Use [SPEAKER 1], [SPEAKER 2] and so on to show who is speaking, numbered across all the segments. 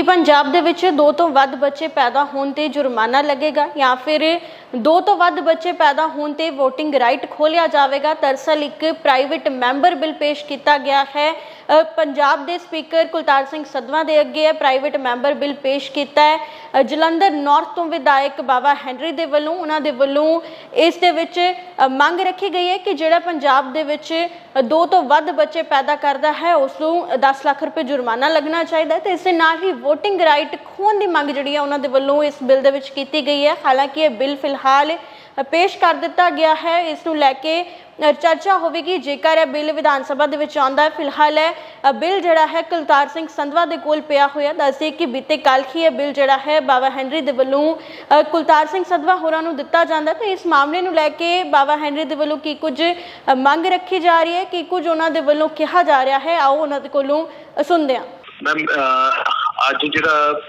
[SPEAKER 1] ਕਿ ਪੰਜਾਬ ਦੇ ਵਿੱਚ ਦੋ ਤੋਂ ਵੱਧ ਬੱਚੇ ਪੈਦਾ ਹੋਣ ਤੇ ਜੁਰਮਾਨਾ ਲੱਗੇਗਾ ਜਾਂ ਫਿਰ ਦੋ ਤੋਂ ਵੱਧ ਬੱਚੇ ਪੈਦਾ ਹੋਣ ਤੇ VOTING ਰਾਈਟ ਖੋਲਿਆ ਜਾਵੇਗਾ। ਦਰਸਲ ਇੱਕ ਪ੍ਰਾਈਵੇਟ ਮੈਂਬਰ ਬਿੱਲ ਪੇਸ਼ ਕੀਤਾ ਗਿਆ ਹੈ। ਪੰਜਾਬ ਦੇ ਸਪੀਕਰ ਕੁਲਤਾਰ ਸਿੰਘ ਸਦਵਾ ਦੇ ਅੱਗੇ ਇਹ ਪ੍ਰਾਈਵੇਟ ਮੈਂਬਰ ਬਿੱਲ ਪੇਸ਼ ਕੀਤਾ ਹੈ। ਜਲੰਧਰ ਨਾਰਥ ਤੋਂ ਵਿਧਾਇਕ ਬਾਬਾ ਹੈਨਰੀ ਦੇ ਵੱਲੋਂ, ਉਹਨਾਂ ਦੇ ਵੱਲੋਂ ਇਸ ਦੇ ਵਿੱਚ ਮੰਗ ਰੱਖੀ ਗਈ ਹੈ ਕਿ ਜਿਹੜਾ ਪੰਜਾਬ ਦੇ ਵਿੱਚ ਦੋ ਤੋਂ ਵੱਧ ਬੱਚੇ ਪੈਦਾ ਕਰਦਾ ਹੈ, ਉਸ ਨੂੰ 10 ਲੱਖ ਰੁਪਏ ਜੁਰਮਾਨਾ ਲੱਗਣਾ ਚਾਹੀਦਾ ਹੈ ਤੇ ਇਸ ਦੇ ਨਾਲ ਹੀ VOTING ਰਾਈਟ ਖੋਣ ਦੀ ਮੰਗ ਜਿਹੜੀ ਹੈ ਉਹਨਾਂ ਦੇ ਵੱਲੋਂ ਇਸ ਬਿੱਲ ਦੇ ਵਿੱਚ ਕੀਤੀ ਗਈ ਹੈ। ਹਾਲਾਂਕਿ ਇਹ ਬਿੱਲ ਫਿਲਹਾਲ ਪੇਸ਼ ਕਰ ਦਿੱਤਾ ਗਿਆ ਹੈ, ਇਸ ਨੂੰ ਲੈ ਕੇ ਚਰਚਾ ਹੋਵੇਗੀ। ਜੇਕਰ ਇਹ ਬਿੱਲ ਵਿਧਾਨ ਸਭਾ ਦੇ ਵਿੱਚ ਆਉਂਦਾ ਹੈ ਫਿਲਹਾਲ ਇਹ ਬਿੱਲ ਜਿਹੜਾ ਹੈ ਕੁਲਤਾਰ ਸਿੰਘ ਸੰਧਵਾ ਦੇ ਕੋਲ ਪਿਆ ਹੋਇਆ। ਦੱਸਦੇ ਕਿ ਬੀਤੇ ਕੱਲ ਹੀ ਇਹ ਬਿੱਲ ਜਿਹੜਾ ਹੈ ਬਾਬਾ ਹੈਨਰੀ ਦੇ ਵੱਲੋਂ ਕੁਲਤਾਰ ਸਿੰਘ ਸੰਧਵਾ ਹੋਰਾਂ ਨੂੰ ਦਿੱਤਾ ਜਾਂਦਾ। ਤੇ ਇਸ ਮਾਮਲੇ ਨੂੰ ਲੈ ਕੇ ਬਾਬਾ ਹੈਨਰੀ ਦੇ ਵੱਲੋਂ ਕੀ ਕੁਝ ਮੰਗ ਰੱਖੀ ਜਾ ਰਹੀ ਹੈ? ਕੀ ਕੁਝ ਉਹਨਾਂ ਦੇ ਵੱਲੋਂ ਕਿਹਾ ਜਾ ਰਿਹਾ ਹੈ? ਆਓ ਉਹਨਾਂ ਦੇ ਕੋਲੋਂ ਸੁਣਦੇ ਹਾਂ।
[SPEAKER 2] ਮੈਮ ਅੱਜ ਜਿਹੜਾ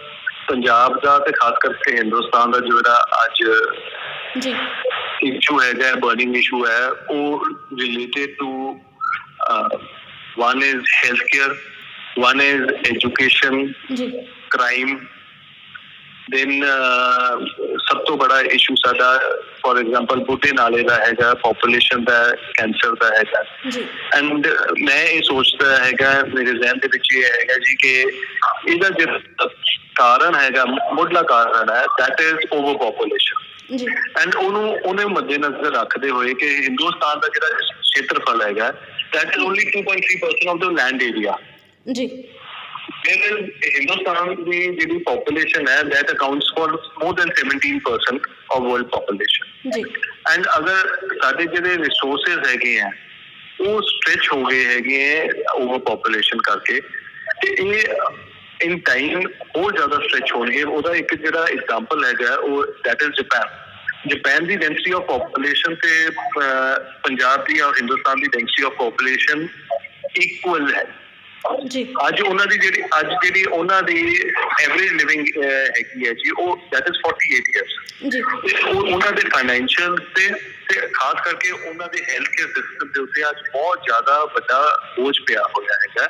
[SPEAKER 2] ਪੰਜਾਬ ਦਾ ਤੇ ਖਾਸ ਕਰਕੇ ਹਿੰਦੁਸਤਾਨ ਦਾ ਜਿਹੜਾ ਅੱਜ
[SPEAKER 1] ਜੀ।
[SPEAKER 2] ਇਸ਼ੂ ਹੈਗਾ ਬਰਨਿੰਗ ਇਸ਼ੂ ਹੈ ਉਹ related to one is health care one is education
[SPEAKER 1] ਜੀ
[SPEAKER 2] ਕ੍ਰਾਈਮ ਦੈਨ ਸਭ ਤੋਂ ਬੜਾ ਇਸ਼ੂ ਸਾਡਾ ਫੋਰ ਐਗਜ਼ਾਮਪਲ ਬੁੱਢੇ ਨਾਲੇ ਦਾ ਹੈਗਾ ਪੋਪੂਲੇਸ਼ਨ ਦਾ ਕੈਂਸਰ ਦਾ ਹੈਗਾ
[SPEAKER 1] ਜੀ
[SPEAKER 2] ਐਂਡ ਮੈਂ ਇਹ ਸੋਚਦਾ ਹੈਗਾ ਮੇਰੇ ਜ਼ਿਹਨ ਦੇ ਵਿੱਚ ਇਹ ਹੈਗਾ ਜੀ ਕਿ ਇਹਦਾ ਜਿਹੜਾ ਕਾਰਨ ਹੈਗਾ ਮੁੱਢਲਾ ਕਾਰਨ ਹੈ that is ਓਵਰ ਪੋਪੂਲੇਸ਼ਨ
[SPEAKER 1] ਜੀ।
[SPEAKER 2] ਐਂਡ ਉਹਨੂੰ ਉਹਨੇ ਮੱਦੇਨਜ਼ਰ ਰੱਖਦੇ ਹੋਏ ਕਿ ਹਿੰਦੁਸਤਾਨ ਦਾ ਜਿਹੜਾ ਖੇਤਰਫਲ ਹੈਗਾ that is only 2.3% of the land area
[SPEAKER 1] ਜੀ।
[SPEAKER 2] ਫਿਰ ਹਿੰਦੁਸਤਾਨ ਦੀ ਜਿਹੜੀ ਪੋਪੂਲੇਸ਼ਨ ਹੈ that accounts for more than 17% of world population
[SPEAKER 1] ਜੀ।
[SPEAKER 2] ਐਂਡ ਅਗਰ ਸਾਡੇ ਜਿਹੜੇ ਰਿਸੋਰਸਸ ਹੈਗੇ ਆ ਉਹ ਸਟ੍ਰੈਚ ਹੋ ਗਏ ਹੈਗੇ ਓਵਰ ਪੋਪੂਲੇਸ਼ਨ ਕਰਕੇ ਤੇ ਇਹ ਇਨ ਟਾਈਮ ਹੋਰ ਜ਼ਿਆਦਾ ਸਟ੍ਰੈਚ ਹੋਣਗੇ। ਉਹਦਾ ਇੱਕ ਜਿਹੜਾ ਐਗਜ਼ਾਮਪਲ ਹੈਗਾ ਉਹ ਦੈਟ ਇਜ਼ ਜਾਪਾਨ ਜਾਪਾਨ ਦੀ ਡੈਂਸਿਟੀ ਆਫ ਪੋਪੂਲੇਸ਼ਨ ਤੇ ਅਹ, ਪੰਜਾਬ ਦੀ ਔਰ ਹਿੰਦੁਸਤਾਨ ਦੀ ਡੈਂਸਿਟੀ ਆਫ ਪੋਪੂਲੇਸ਼ਨ ਇਕੁਅਲ ਹੈ।
[SPEAKER 1] ਜੀ।
[SPEAKER 2] ਅੱਜ ਉਹਨਾਂ ਦੀ ਜਿਹੜੀ ਅੱਜ ਜਿਹੜੀ ਉਹਨਾਂ ਦੀ ਐਵਰੇਜ ਲਿਵਿੰਗ ਹੈਗੀ ਹੈ ਜੀ ਉਹ ਦੈਟ ਇਜ਼ 48 ਇਅਰਸ
[SPEAKER 1] ਜੀ।
[SPEAKER 2] ਉਹਨਾਂ ਦੇ ਫਾਈਨੈਂਸ਼ੀਅਲ ਤੇ ਤੇ ਖਾਸ ਕਰਕੇ ਉਹਨਾਂ ਦੇ ਹੈਲਥ ਕੇਅਰ ਸਿਸਟਮ ਦੇ ਉੱਤੇ ਅੱਜ ਬਹੁਤ ਜ਼ਿਆਦਾ ਵੱਡਾ ਬੋਝ ਪਿਆ ਹੋਇਆ ਹੈਗਾ।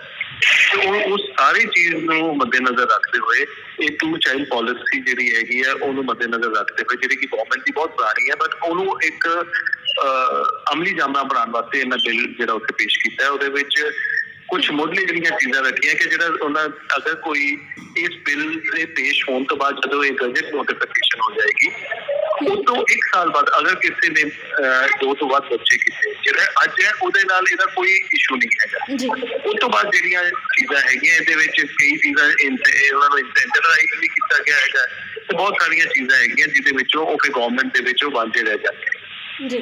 [SPEAKER 2] ਤੇ ਉਹ ਉਸ ਸਾਰੀ ਚੀਜ਼ ਨੂੰ ਮੱਦੇਨਜ਼ਰ ਰੱਖਦੇ ਹੋਏ ਇਹ ਟੂ ਚਾਈਲਡ ਪਾਲਿਸੀ ਜਿਹੜੀ ਹੈਗੀ ਹੈ ਉਹਨੂੰ ਮੱਦੇਨਜ਼ਰ ਰੱਖਦੇ ਹੋਏ ਜਿਹੜੀ ਕਿ ਗਵਰਨਮੈਂਟ ਦੀ ਬਹੁਤ ਪੁਰਾਣੀ ਹੈ ਬਟ ਉਹਨੂੰ ਇੱਕ ਅਮਲੀ ਜਾਮਾ ਬਣਾਉਣ ਵਾਸਤੇ ਇਹਨਾਂ ਬਿੱਲ ਜਿਹੜਾ ਉੱਥੇ ਪੇਸ਼ ਕੀਤਾ ਹੈ ਉਹਦੇ ਵਿੱਚ ਕੁਝ ਮੁੱਢਲੀ ਜਿਹੜੀਆਂ ਚੀਜ਼ਾਂ ਰੱਖੀਆਂ ਕਿ ਜਿਹੜਾ ਉਹਨਾਂ ਅਗਰ ਕੋਈ ਇਸ ਬਿੱਲ ਦੇ ਪੇਸ਼ ਹੋਣ ਤੋਂ ਬਾਅਦ ਜਦੋਂ ਇਹ ਗਜ਼ਟ ਨੋਟੀਫਿਕੇਸ਼ਨ ਹੋ ਜਾਏਗੀ ਤੋਂ ਇੱਕ ਸਾਲ ਬਾਅਦ ਅਗਰ ਕਿਸੇ ਨੇ ਦੋ ਤੋਂ ਵੱਧ ਬੱਚੇ ਕੀਤੇ ਜਿਹੜਾ ਅੱਜ ਹੈ ਉਹਦੇ ਨਾਲ ਇਹਦਾ ਕੋਈ ਇਸ਼ੂ ਨਹੀਂ ਹੈਗਾ। ਉਸ ਤੋਂ ਬਾਅਦ ਜਿਹੜੀਆਂ ਚੀਜ਼ਾਂ ਹੈਗੀਆਂ ਇਹਦੇ ਵਿੱਚ ਕਈ ਚੀਜ਼ਾਂ ਇਨ- ਇਹ ਉਹਨਾਂ ਨੂੰ ਇਨਸੈਂਟੀਵਾਈਜ਼ ਵੀ ਕੀਤਾ ਗਿਆ ਹੈਗਾ। ਤੇ ਬਹੁਤ ਸਾਰੀਆਂ ਚੀਜ਼ਾਂ ਹੈਗੀਆਂ ਜਿਹਦੇ ਵਿੱਚੋਂ ਉਹ ਫਿਰ ਗਵਰਨਮੈਂਟ ਦੇ ਵਿੱਚੋਂ ਵਾਂਝੇ ਰਹਿ ਜਾਂਦੇ
[SPEAKER 1] ਜੀ।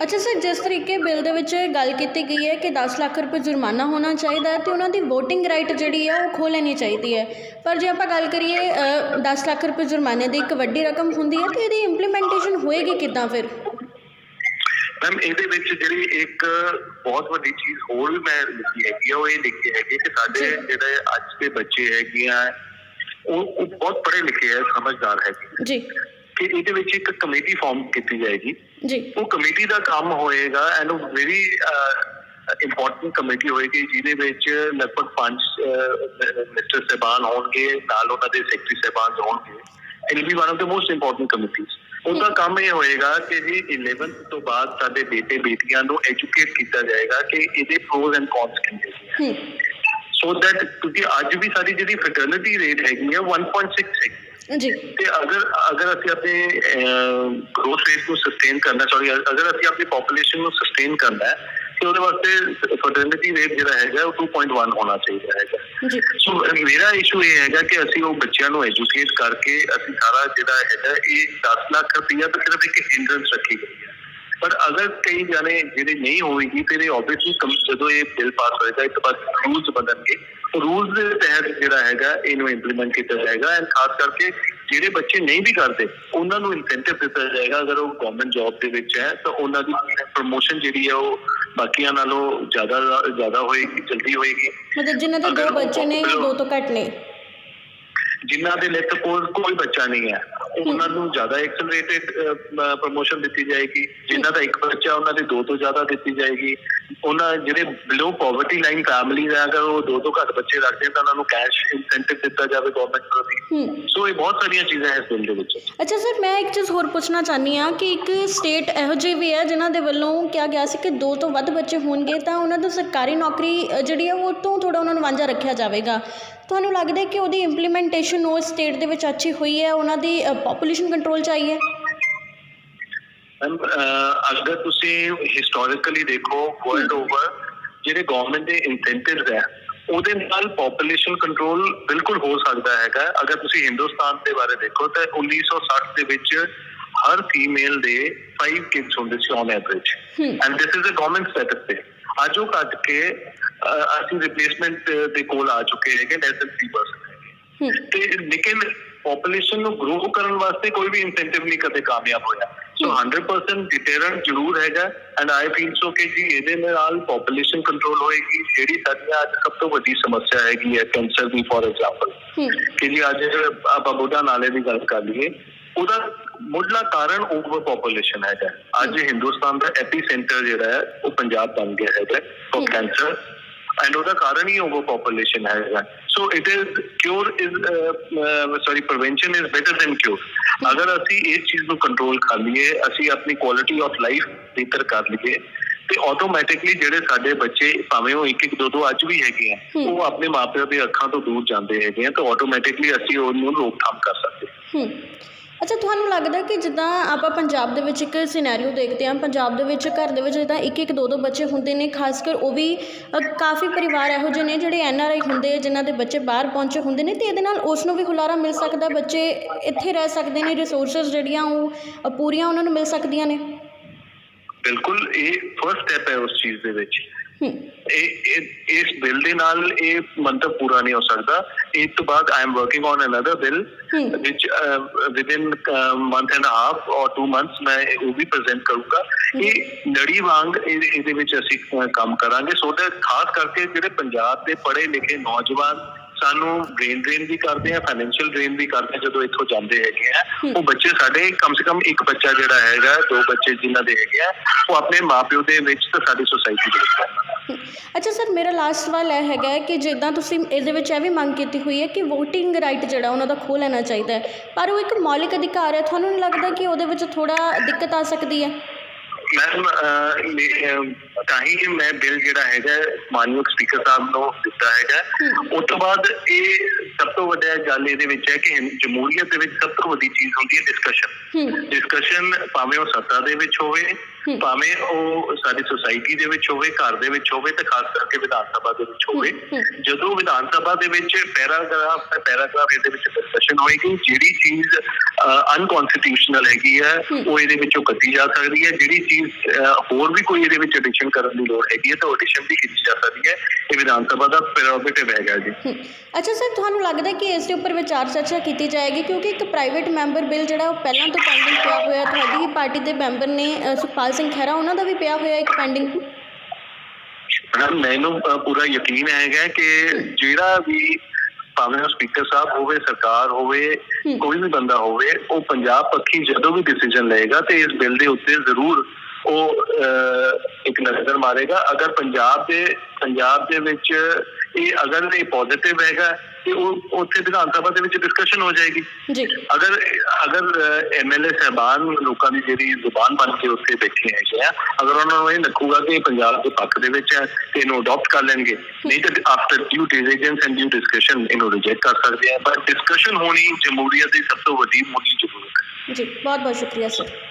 [SPEAKER 1] ਅੱਛਾ ਸਰ ਜਿਸ ਤਰੀਕੇ ਬਿੱਲ ਦੇ ਵਿੱਚ ਗੱਲ ਕੀਤੀ ਗਈ ਹੈ ਕਿ 10 ਲੱਖ ਰੁਪਏ ਜੁਰਮਾਨਾ ਹੋਣਾ ਚਾਹੀਦਾ ਹੈ ਤੇ ਉਹਨਾਂ ਦੀ VOTING ਰਾਈਟ ਜਿਹੜੀ ਹੈ ਉਹ ਖੋਹ ਲੈਣੀ ਚਾਹੀਦੀ ਹੈ। ਪਰ ਜੇ ਆਪਾਂ ਗੱਲ ਕਰੀਏ ਅ, 10 ਲੱਖ ਰੁਪਏ ਜੁਰਮਾਨੇ ਦੀ ਇੱਕ ਵੱਡੀ ਰਕਮ ਹੁੰਦੀ ਹੈ ਤੇ ਇਹਦੀ ਇੰਪਲੀਮੈਂਟੇਸ਼ਨ ਹੋਏਗੀ ਕਿੱਦਾਂ ਫਿਰ?
[SPEAKER 2] ਮੈਮ ਇਹਦੇ ਵਿੱਚ ਜਿਹੜੀ ਇੱਕ ਬਹੁਤ ਵੱਡੀ ਚੀਜ਼ ਹੋਰ ਵੀ ਮੈਂ ਲਿਖੀ ਹੈਗੀ ਆ ਉਹ ਇਹ ਲਿਖੀ ਹੈਗੀ ਕਿ ਸਾਡੇ। ਜਿਹੜੇ ਅੱਜ ਦੇ ਬੱਚੇ ਹੈਗੇ ਆ ਉਹ ਉਹ ਬਹੁਤ ਪੜ੍ਹੇ ਲਿਖੇ ਆ ਸਮਝਦਾਰ ਹੈਗੇ
[SPEAKER 1] ਜੀ।
[SPEAKER 2] ਕਿ ਇਹਦੇ ਵਿੱਚ ਇੱਕ ਕਮੇਟੀ ਫਾਰਮ ਕੀਤੀ ਜਾਏਗੀ।
[SPEAKER 1] ਜੀ।
[SPEAKER 2] ਉਹ ਕਮੇਟੀ ਦਾ ਕੰਮ ਹੋਏਗਾ ਐਂਡ ਵੈਰੀ ਇੰਪੋਰਟੈਂਟ ਕਮੇਟੀ ਹੋਏਗੀ ਜਿਹਦੇ ਵਿੱਚ ਲਗਭਗ ਪੰਜ ਮਿਨਿਸਟਰ ਸਹਿਬਾਨ ਹੋਣਗੇ ਨਾਲ ਉਹਨਾਂ ਦੇ ਸੈਕਟਰੀ ਸਹਿਬਾਨ ਹੋਣਗੇ it we one of the most important committees ਉਹਦਾ ਕੰਮ ਇਹ ਹੋਏਗਾ ਕਿ ਜੀ 11th ਤੋਂ ਬਾਅਦ ਸਾਡੇ ਬੇਟੇ ਬੇਟੀਆਂ ਨੂੰ ਐਜੂਕੇਟ ਕੀਤਾ ਜਾਏਗਾ ਕਿ ਇਹਦੇ ਪ੍ਰੋਜ਼ ਐਂਡ ਕੌਨਸ ਕੀ
[SPEAKER 1] ਹੂੰ।
[SPEAKER 2] ਸੋ ਦੈਟ ਕਿਉਂਕਿ ਅੱਜ ਵੀ ਸਾਡੀ ਜਿਹੜੀ ਫਰਟਰਨਿਟੀ ਰੇਟ ਹੈਗੀ ਹੈ 1.6 ਹੈਗੀ ਹੈ
[SPEAKER 1] ਜੀ।
[SPEAKER 2] ਤੇ ਅਗਰ ਅਗਰ ਅਸੀਂ ਆਪਣੇ ਗਰੋਥ ਰੇਟ ਨੂੰ ਸਸਟੇਨ ਕਰਨਾ ਸੌਰੀ ਅਗਰ ਅਸੀਂ ਆਪਣੀ ਪੋਪੂਲੇਸ਼ਨ ਨੂੰ ਸਸਟੇਨ ਕਰਨਾ ਹੈ ਤੇ ਉਹਦੇ ਵਾਸਤੇ ਫਰਟਰਨਿਟੀ ਰੇਟ ਜਿਹੜਾ ਹੈਗਾ ਉਹ 2.1 ਹੋਣਾ ਚਾਹੀਦਾ ਹੈਗਾ।
[SPEAKER 1] ਜੀ।
[SPEAKER 2] ਸੋ ਮੇਰਾ ਇਸ਼ੂ ਇਹ ਹੈਗਾ ਕਿ ਅਸੀਂ ਉਹ ਬੱਚਿਆਂ ਨੂੰ ਐਜੂਕੇਟ ਕਰਕੇ ਅਸੀਂ ਸਾਰਾ ਜਿਹੜਾ ਹੈਗਾ ਇਹ 10 ਲੱਖ ਰੁਪਈਆ ਤਾਂ ਸਿਰਫ ਇੱਕ ਹਿੰਡਰੈਂਸ ਰੱਖੀ ਗਈ ਹੈ। ਪਰ ਅਗਰ ਕਈ ਜਾਣੇ ਜਿਹੜੇ ਨਹੀਂ ਹੋਏਗੀ ਫਿਰ ਇਹ ਆਬਵੀਅਸਲੀ ਜਦੋਂ ਇਹ ਬਿੱਲ ਪਾਸ ਹੋਏਗਾ ਤੋਂ ਬਾਅਦ ਰੂਲਸ ਬਦਲਣਗੇ। ਰੂਲਸ ਦੇ ਤਹਿਤ ਜਿਹੜਾ ਹੈਗਾ ਇਹਨੂੰ ਇੰਪਲੀਮੈਂਟ ਕੀਤਾ ਜਾਏਗਾ ਐਂਡ ਖਾਸ ਕਰਕੇ ਜਿਹੜੇ ਬੱਚੇ ਨਹੀਂ ਵੀ ਕਰਦੇ ਉਹਨਾਂ ਨੂੰ ਇਨਸੈਂਟਿਵ ਦਿੱਤਾ ਜਾਏਗਾ। ਅਗਰ ਉਹ ਗਵਰਨਮੈਂਟ ਜੌਬ ਦੇ ਵਿੱਚ ਹੈ ਤਾਂ ਉਹਨਾਂ ਦੀ ਪ੍ਰੋਮੋਸ਼ਨ ਜਿਹੜੀ ਹੈ ਉਹ ਬਾਕੀਆਂ ਨਾਲੋਂ ਜ਼ਿਆਦਾ ਜ਼ਿਆਦਾ ਹੋਏਗੀ ਜਲਦੀ ਹੋਏਗੀ।
[SPEAKER 1] ਮਤਲਬ ਜਿਨ੍ਹਾਂ ਦੇ ਦੋ ਬੱਚੇ ਨੇ ਉਹ ਦੋ ਤੋਂ ਘੱਟ ਨੇ।
[SPEAKER 2] ਜਿਨ੍ਹਾਂ ਦੇ ਲਿੱਤ ਕੋਲ ਕੋਈ ਬੱਚਾ ਨਹੀਂ ਹੈ। ਉਹਨਾਂ ਨੂੰ ਜ਼ਿਆਦਾ ਐਕਸਲਰੇਟਡ ਪ੍ਰੋਮੋਸ਼ਨ ਦਿੱਤੀ ਜਾਏਗੀ। ਜਿਨ੍ਹਾਂ ਦਾ ਇੱਕ ਬੱਚਾ ਉਹਨਾਂ ਦੇ ਦੋ ਤੋਂ ਜ਼ਿਆਦਾ ਦਿੱਤੀ ਜਾਏਗੀ। ਉਹਨਾਂ ਜਿਹੜੇ ਬਿਲੋ ਪਾਵਰਟੀ ਲਾਈਨ ਫੈਮਿਲੀਜ਼ ਆ ਅਗਰ ਉਹ ਦੋ ਤੋਂ ਘੱਟ ਬੱਚੇ ਰੱਖਦੇ ਤਾਂ ਉਹਨਾਂ ਨੂੰ ਕੈਸ਼ ਇਨਸੈਂਟਿਵ ਦਿੱਤਾ ਜਾਵੇ ਗਵਰਨਮੈਂਟ ਵੱਲੋਂ ਸੋ ਇਹ ਬਹੁਤ ਸਾਰੀਆਂ ਚੀਜ਼ਾਂ ਇਸ ਬਿੱਲ ਦੇ ਵਿੱਚ
[SPEAKER 1] ਅੱਛਾ ਸਰ ਮੈਂ ਇੱਕ ਚੀਜ਼ ਹੋਰ ਪੁੱਛਣਾ ਚਾਹਨੀ ਆ ਕਿ ਇੱਕ ਸਟੇਟ ਇਹੋ ਜਿਹੀ ਵੀ ਹੈ ਜਿਨ੍ਹਾਂ ਦੇ ਵੱਲੋਂ ਕਿਹਾ ਗਿਆ ਸੀ ਕਿ ਦੋ ਤੋਂ ਵੱਧ ਬੱਚੇ ਹੋਣਗੇ ਤਾਂ ਉਹਨਾਂ ਦੀ ਸਰਕਾਰੀ ਨੌਕਰੀ ਜਿਹੜੀ ਹੈ ਉਹ ਤੋਂ ਥੋੜਾ ਉਹਨਾਂ ਨੂੰ ਵਾਂਝਾ ਰੱਖਿਆ ਜਾਵੇਗਾ। ਤੁਹਾਨੂੰ ਲੱਗਦਾ ਹੈ ਕਿ ਉਹਦੀ ਇੰਪਲੀਮੈਂਟੇਸ਼ਨ ਉਸ ਸਟੇਟ ਦੇ ਵਿੱਚ ਅੱਛੀ ਹੋਈ ਹੈ? ਉਹਨਾਂ ਦੀ ਪੋਪੂਲੇਸ਼ਨ ਕੰਟਰੋਲ ਚ ਆਈ ਹੈ?
[SPEAKER 2] ਅਗਰ ਤੁਸੀਂ ਹਿਸਟੋਰੀਕਲੀ ਦੇਖੋ ਵਰਲਡ ਓਵਰ ਜਿਹੜੇ ਗਵਰਨਮੈਂਟ ਦੇ ਇਨਸੈਂਟਿਵਸ ਹੈ ਉਹਦੇ ਨਾਲ ਪੋਪੂਲੇਸ਼ਨ ਕੰਟਰੋਲ ਬਿਲਕੁਲ ਹੋ ਸਕਦਾ ਹੈਗਾ। ਅਗਰ ਤੁਸੀਂ ਹਿੰਦੁਸਤਾਨ ਦੇ ਬਾਰੇ ਦੇਖੋ ਤਾਂ 1960 ਦੇ ਵਿੱਚ ਹਰ ਫੀਮੇਲ ਦੇ 5 ਕਿਡਸ ਹੁੰਦੇ ਸੀ on average and this is a government statistic ਅੱਜ ਉਹ ਘਟ ਕੇ ਅਸੀਂ ਰਿਪਲੇਸਮੈਂਟ ਦੇ ਕੋਲ ਆ ਚੁੱਕੇ ਹੈਗੇ ਲੈਸ ਦੈਨ 3%
[SPEAKER 1] ਹੂੰ।
[SPEAKER 2] ਤੇ ਲੇਕਿਨ ਪੋਪੂਲੇਸ਼ਨ ਨੂੰ ਗਰੋ ਕਰਨ ਵਾਸਤੇ ਕੋਈ ਵੀ ਇਨਸੈਂਟਿਵ ਨਹੀਂ ਕਦੇ ਕਾਮਯਾਬ ਹੋਇਆ। ਸੋ 100% ਡਿਟਰੈਂਟ ਜ਼ਰੂਰ ਹੈਗਾ ਐਂਡ ਆਈ ਫੀਲ ਸੋ ਕਿ ਜੀ ਇਹਦੇ ਨਾਲ ਪੋਪੂਲੇਸ਼ਨ ਕੰਟਰੋਲ ਹੋਏਗੀ ਜਿਹੜੀ ਸਾਡੀ ਅੱਜ ਸਭ ਤੋਂ ਵੱਡੀ ਸਮੱਸਿਆ ਹੈਗੀ ਹੈ ਕੈਂਸਰ ਦੀ ਫੋਰ ਐਗਜ਼ਾਮਪਲ ਕਿ ਜੀ ਅੱਜ ਆਪਾਂ ਬੁੱਢਾ ਨਾਲੇ ਦੀ ਗੱਲ ਕਰ ਲਈਏ ਉਹਦਾ ਮੁੱਢਲਾ ਕਾਰਨ ਓਵਰ ਪੋਪੂਲੇਸ਼ਨ ਹੈਗਾ। ਅੱਜ ਹਿੰਦੁਸਤਾਨ ਦਾ ਐਪੀ ਸੈਂਟਰ ਜਿਹੜਾ ਹੈ ਉਹ ਪੰਜਾਬ ਬਣ ਗਿਆ ਹੈਗਾ
[SPEAKER 1] ਹਮ।
[SPEAKER 2] ਕੈਂਸਰ ਐਂਡ ਉਹਦਾ ਕਾਰਨ ਹੀ ਓਵਰ ਪੋਪੂਲੇਸ਼ਨ ਹੈਗਾ। So it is cure is sorry prevention is better than cure ਅਗਰ ਅਸੀਂ ਇਸ ਚੀਜ਼ ਨੂੰ ਕੰਟਰੋਲ ਕਰ ਲਈਏ ਅਸੀਂ ਆਪਣੀ ਕੁਆਲਿਟੀ ਆਫ ਲਾਈਫ ਬਿਹਤਰ ਕਰ ਲਈਏ ਤੇ ਆਟੋਮੈਟਿਕਲੀ ਜਿਹੜੇ ਸਾਡੇ ਬੱਚੇ ਭਾਵੇਂ ਉਹ ਇੱਕ ਇੱਕ ਦੋ ਦੋ ਅੱਜ ਵੀ ਹੈਗੇ ਆ। ਉਹ ਆਪਣੇ ਮਾਪਿਆਂ ਦੇ ਅੱਖਾਂ ਤੋਂ ਦੂਰ ਜਾਂਦੇ ਹੈਗੇ ਆ ਤਾਂ ਆਟੋਮੈਟਿਕਲੀ ਅਸੀਂ ਉਹਨੂੰ ਰੋਕਥਾਮ ਕਰ ਸਕਦੇ ਹੂੰ।
[SPEAKER 1] ਅੱਛਾ, ਤੁਹਾਨੂੰ ਲੱਗਦਾ ਕਿ ਜਿੱਦਾਂ ਆਪਾਂ ਪੰਜਾਬ ਦੇ ਵਿੱਚ ਇੱਕ ਸਿਨੈਰੀਓ ਦੇਖਦੇ ਹਾਂ, ਪੰਜਾਬ ਦੇ ਵਿੱਚ ਘਰ ਦੇ ਵਿੱਚ ਜਿੱਦਾਂ ਇੱਕ ਇੱਕ ਦੋ ਦੋ ਬੱਚੇ ਹੁੰਦੇ ਨੇ ਖਾਸ ਕਰ ਉਹ ਵੀ ਕਾਫੀ ਪਰਿਵਾਰ ਇਹੋ ਜਿਹੇ ਨੇ ਜਿਹੜੇ ਐਨ ਆਰ ਆਈ ਹੁੰਦੇ ਜਿਨ੍ਹਾਂ ਦੇ ਬੱਚੇ ਬਾਹਰ ਪਹੁੰਚੇ ਹੁੰਦੇ ਨੇ ਤੇ ਇਹਦੇ ਨਾਲ ਉਸ ਨੂੰ ਵੀ ਹੁਲਾਰਾ ਮਿਲ ਸਕਦਾ, ਬੱਚੇ ਇੱਥੇ ਰਹਿ ਸਕਦੇ ਨੇ ਰਿਸੋਰਸਸ ਜਿਹੜੀਆਂ ਉਹ ਪੂਰੀਆਂ ਉਹਨਾਂ ਨੂੰ ਮਿਲ ਸਕਦੀਆਂ ਨੇ?
[SPEAKER 2] ਬਿਲਕੁਲ, ਇਹ ਫਰਸਟ ਸਟੈਪ ਹੈ ਉਸ ਚੀਜ਼ ਦੇ ਵਿੱਚ। ਇਹ ਇਸ ਬਿੱਲ ਦੇ ਨਾਲ ਇਹ ਮੰਤਵ ਪੂਰਾ ਨਹੀਂ ਹੋ ਸਕਦਾ। ਇਸ ਤੋਂ ਬਾਅਦ I am working on another bill
[SPEAKER 1] ਹੂੰ।
[SPEAKER 2] which within uh, month and a half or two months ਮੈਂ ਉਹ ਵੀ ਪ੍ਰੈਜ਼ੈਂਟ ਕਰੂੰਗਾ। ਇਹ ਲੜੀ ਵਾਂਗ ਇਹ- ਇਹਦੇ ਵਿੱਚ ਅਸੀਂ ਕੰਮ ਕਰਾਂਗੇ। ਸੋ that ਖਾਸ ਕਰਕੇ ਜਿਹੜੇ ਪੰਜਾਬ ਦੇ ਪੜ੍ਹੇ ਲਿਖੇ ਨੌਜਵਾਨ ਸਾਨੂੰ ਬ੍ਰੇਨ ਡਰੇਨ ਵੀ ਕਰਦੇ ਆ ਫਾਈਨੈਂਸ਼ੀਅਲ ਡਰੇਨ ਵੀ ਕਰਦੇ ਜਦੋਂ ਇੱਥੋਂ ਜਾਂਦੇ ਹੈਗੇ ਆ। ਉਹ ਬੱਚੇ ਸਾਡੇ ਕਮ ਸੇ ਕਮ ਇੱਕ ਬੱਚਾ ਜਿਹੜਾ ਹੈਗਾ ਦੋ ਬੱਚੇ ਜਿਨ੍ਹਾਂ ਦੇ ਹੈਗੇ ਆ ਉਹ ਆਪਣੇ ਮਾਪਿਓ ਦੇ ਵਿੱਚ ਤੇ ਸਾਡੀ ਸੋਸਾਇਟੀ ਦੇ ਵਿੱਚ ਰਹਿਣ
[SPEAKER 1] ਅੱਛਾ ਸਰ ਮੇਰਾ ਲਾਸਟ ਸਵਾਲ ਇਹ ਹੈਗਾ ਕਿ ਜਿੱਦਾਂ ਤੁਸੀਂ ਇਹਦੇ ਵਿੱਚ ਇਹ ਵੀ ਮੰਗ ਕੀਤੀ ਹੋਈ ਹੈ ਕਿ VOTING ਰਾਈਟ ਜਿਹੜਾ ਉਹਨਾਂ ਦਾ ਖੋਹ ਲੈਣਾ ਚਾਹੀਦਾ ਹੈ ਪਰ ਉਹ ਇੱਕ ਮੌਲਿਕ ਅਧਿਕਾਰ ਹੈ ਤੁਹਾਨੂੰ ਨਹੀਂ ਲੱਗਦਾ ਕਿ ਉਹਦੇ ਵਿੱਚ ਥੋੜਾ ਦਿੱਕਤ ਆ ਸਕਦੀ ਹੈ
[SPEAKER 2] ਮੈਮ ਤਾਂ ਹੀ ਮੈਂ ਬਿੱਲ ਜਿਹੜਾ ਹੈਗਾ ਮਾਨਯੋਗ ਸਪੀਕਰ ਸਾਹਿਬ ਨੂੰ ਦਿੱਤਾ ਹੈਗਾ। ਉਸ ਤੋਂ ਬਾਅਦ ਇਹ ਸਭ ਤੋਂ ਵੱਡਾ ਗੱਲ ਇਹਦੇ ਵਿੱਚ ਹੈ ਕਿ ਜਮਹੂਰੀਅਤ ਦੇ ਵਿੱਚ ਸਭ ਤੋਂ ਵੱਡੀ ਚੀਜ਼ ਹੁੰਦੀ ਹੈ ਡਿਸਕਸ਼ਨ ਡਿਸਕਸ਼ਨ ਭਾਵੇਂ ਉਹ ਸੱਤਾ ਦੇ ਵਿੱਚ ਹੋਵੇ। ਭਾਵੇਂ ਉਹ ਸਾਡੀ ਸੁਸਾਇਟੀ ਦੇ ਵਿੱਚ ਹੋਵੇ ਘਰ ਦੇ ਵਿੱਚ ਹੋਵੇ ਤੇ ਖਾਸ ਕਰਕੇ ਵਿਧਾਨ ਸਭਾ ਦੇ ਵਿੱਚ ਹੋਵੇ। ਜਦੋਂ ਵਿਧਾਨ ਸਭਾ ਦੇ ਵਿੱਚ ਪੈਰਾਗ੍ਰਾਫ ਤੇ ਪੈਰਾਗ੍ਰਾਫ ਇਹਦੇ ਵਿੱਚ ਡਿਸਕਸ਼ਨ ਹੋਏਗੀ ਜਿਹੜੀ ਚੀਜ਼ ਅਨਕਨਸਟੀਟਿਊਸ਼ਨਲ ਹੈਗੀ ਹੈ। ਉਹ ਇਹਦੇ ਵਿੱਚੋਂ ਕੱਢੀ ਜਾ ਸਕਦੀ ਹੈ। ਜਿਹੜੀ ਚੀਜ਼ ਹੋਰ ਵੀ ਕੋਈ ਇਹਦੇ ਵਿੱਚ ਐਡੀਸ਼ਨ ਕਰਨ ਦੀ ਲੋੜ ਹੈਗੀ ਹੈ ਤਾਂ ਐਡੀਸ਼ਨ ਵੀ ਕੀਤੀ ਜਾ ਸਕਦੀ ਹੈ। ਇਹ ਵਿਧਾਨ ਸਭਾ ਦਾ ਪ੍ਰੈਰੋਗੇਟਿਵ ਹੈਗਾ ਜੀ।
[SPEAKER 1] ਅੱਛਾ ਸਰ ਤੁਹਾਨੂੰ ਲੱਗਦਾ ਕਿ ਇਸ ਦੇ ਉੱਪਰ ਵਿਚਾਰ ਚਰਚਾ ਕੀਤੀ ਜਾਏਗੀ? ਕਿਉਂਕਿ ਇੱਕ ਪ੍ਰਾਈਵੇਟ ਮੈਂਬਰ ਬਿੱਲ ਜਿਹੜਾ ਉਹ ਪਹਿਲਾਂ ਤੋਂ ਪੈਂਡਿੰਗ ਪਿਆ ਹੋਇਆ ਤੁਹਾਡੀ ਹੀ ਪਾਰਟੀ ਦੇ ਮੈਂਬਰ ਨੇ ਸੁਖਪਾਲ ਸਿੰਘ ਖਹਿਰਾ ਉਹਨਾਂ ਦਾ ਵੀ ਪਿਆ ਹੋਇਆ ਇੱਕ ਪੈਂਡਿੰਗ
[SPEAKER 2] ਮੈਨੂੰ ਪੂਰਾ ਯਕੀਨ ਹੈਗਾ ਕਿ ਜਿਹੜਾ ਵੀ ਭਾਵੇਂ ਉਹ ਸਪੀਕਰ ਸਾਹਿਬ ਹੋਵੇ ਸਰਕਾਰ ਹੋਵੇ। ਕੋਈ ਵੀ ਬੰਦਾ ਹੋਵੇ ਉਹ ਪੰਜਾਬ ਪੱਖੀ ਜਦੋਂ ਵੀ ਡਿਸੀਜਨ ਲਏਗਾ ਤੇ ਇਸ ਬਿੱਲ ਦੇ ਉੱਤੇ ਜ਼ਰੂਰ ਉਹ ਇੱਕ ਨਜ਼ਰ ਮਾਰੇਗਾ ਅਗਰ ਪੰਜਾਬ ਦੇ ਪੰਜਾਬ ਦੇ ਵਿੱਚ ਇਹ ਅਗਰ ਇਹ ਪੋਜ਼ਿਟਿਵ ਹੈਗਾ ਤੇ ਉਹ ਉੱਥੇ ਵਿਧਾਨ ਸਭਾ ਦੇ ਵਿੱਚ ਡਿਸਕਸ਼ਨ ਹੋ ਜਾਏਗੀ।
[SPEAKER 1] ਜੀ।
[SPEAKER 2] ਅਗਰ ਅਗਰ ਐਮਐਲਏ ਸਹਿਬਾਨ ਲੋਕਾਂ ਦੀ ਜਿਹੜੀ ਜ਼ੁਬਾਨ ਬਣ ਕੇ ਉੱਥੇ ਬੈਠੇ ਹੈਗੇ ਆ ਅਗਰ ਉਹਨਾਂ ਨੂੰ ਇਹ ਲੱਗੂਗਾ ਕਿ ਪੰਜਾਬ ਦੇ ਪੱਖ ਦੇ ਵਿੱਚ ਹੈ ਤੇ ਇਹਨੂੰ ਅਡਾਪਟ ਕਰ ਲੈਣਗੇ। ਨਹੀਂ ਤਾਂ after due diligence and due discussion ਇਹਨੂੰ ਰਿਜੈਕਟ ਕਰ ਸਕਦੇ ਆ। ਪਰ ਡਿਸਕਸ਼ਨ ਹੋਣੀ ਜਮਹੂਰੀਅਤ ਦੀ ਸਭ ਤੋਂ ਵੱਡੀ ਮੁੱਢਲੀ ਜ਼ਰੂਰਤ ਹੈ।
[SPEAKER 1] ਜੀ ਬਹੁਤ ਬਹੁਤ ਸ਼ੁਕਰੀਆ ਸਰ